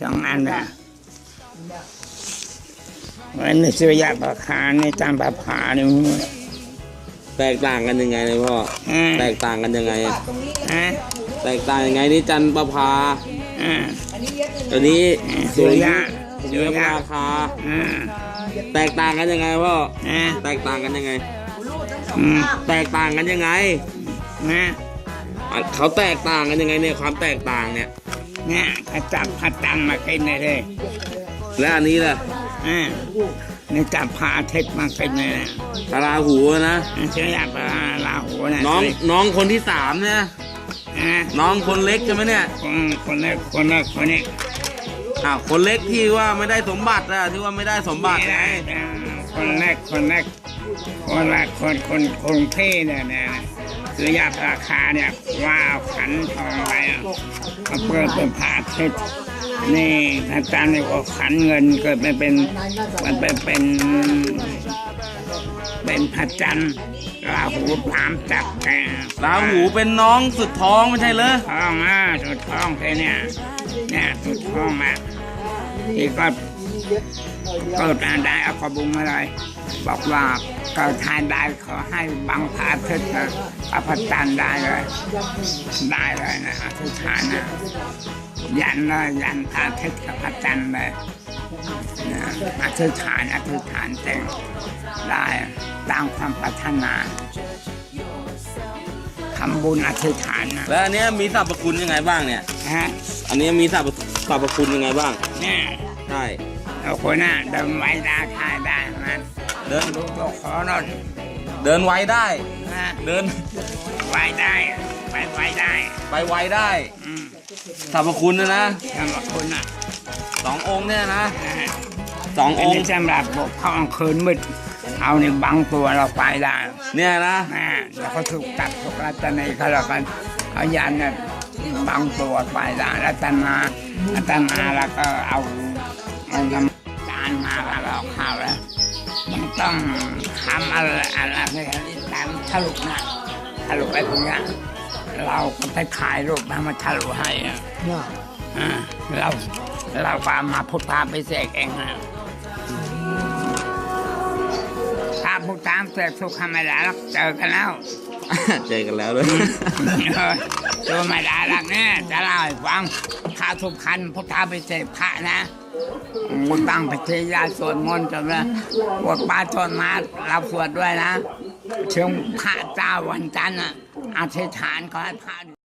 สองอันนะวันนี้สุริยะประคาในจำประผาเนี่ยมึงแตกต่างกันยังไงเลยพ่ออ่าแตกต่างกันยังไงอ่าแตกต่างยังไงนี่จันทร์ประภาอ่าตัวนี้สุริยะสุริยะราคาอ่าแตกต่างกันยังไงพ่ออ่าแตกต่างกันยังไงอืมแตกต่างกันยังไงนะอะเขาแตกต่างกันยังไงเนี่ยความแตกต่างเนี่ย เนี่ยขจับขจันมากินเลยเลยและอันนี้ล่ะอ่านี่จับพาเทศมากินเลยนะพระราหูนะสุริยะประคาลาหูนะน้องน้องคนที่สามเนี่ยอ่าน้องคนเล็กใช่ไหมเนี่ย คนคนแรกคนแรกคนนี้อ้าวคนเล็กที่ว่าไม่ได้สมบัติอะที่ว่าไม่ได้สมบัติไงคนแรกคนแรกคนแรกคนคนคนเท่เนี่ยนะ สุริยะราคาเนี่ยว่าเอาขันทองไปอะมาเปิดเป็นผาเทศนี่อาจารย์เนี่ยว่าขันเงินเกิดมันเป็นมันเป็นเป็นเป็นพระจันทร์ราหูพรามจับแกราหูเป็นน้องสุดท้องไม่ใช่เหรอท้องอะสุดท้องเลยเนี่ยเนี่ยสุดท้องอะ ที่ก็เกิดมาได้เอากระบุงมาเลยบอกว่าเกิดทานได้ขอให้บังพระอาทิตย์กับพระจันทร์ได้เลย ได้เลยนะอธิษฐานนะยันเลยยันพระอาทิตย์กับพระจันทร์เลยนะอธิษฐานอธิษฐานเต็งได้ตามความปรารถนาทำบุญอธิษฐานนะแล้วอันเนี้ยมีสรรพคุณยังไงบ้างเนี่ยฮะ อันเนี้ยมีสรรพสรรพคุณยังไงบ้าง เนี่ยใช่ เราคนน่ะเดินไว้ได้ทายได้มันเดินดูตัวขอหน่อยเดินไวได้ นะเดิน ไว้ได้ไปไว้ได้ ไปไวได้อืมสรรพคุณนะนะสำหรับคุณน่ะสององค์เนี่ยนะนะฮะสองอัอนงนี้ค์สำหรับพวกเขากลางคืนมืดเอาในบังตัวเราไปได้เนี่ยนะ นะแล้วก็ถูกตัดถูกรัตนัยเขาแล้วกันเอายันเนี่ ยบังตัวไปได้รัตนารัตนาแล้วก็เอาเอาน้ำจานมาแล้วเราเข้าแล้วมันต้องทำอะไรอะไรที่ตามทะลุนะทะลุไอ้พวกเนี้ยเราก็ไปถ่ายรูปมามาทะลุให้อะอ่าเราเราก็เอามาพุทธาไปเสกเองนะถ้าพุทธามเสกสุขธรรมดาแล้วเจอกันแล้ว เจอกันแล้วด้วย เออตัวไม่ได้หลักเนี่ยจะเล่าให้ฟังข้าทุกคันพุทธาไปเสกพระนะมุนตั้งไปเทยาสวดมนต์จนเลยบทปาชนมาเราสวดด้วยนะเชิงพระเจ้าวันจันทร์อะอธิษฐานขอให้พระ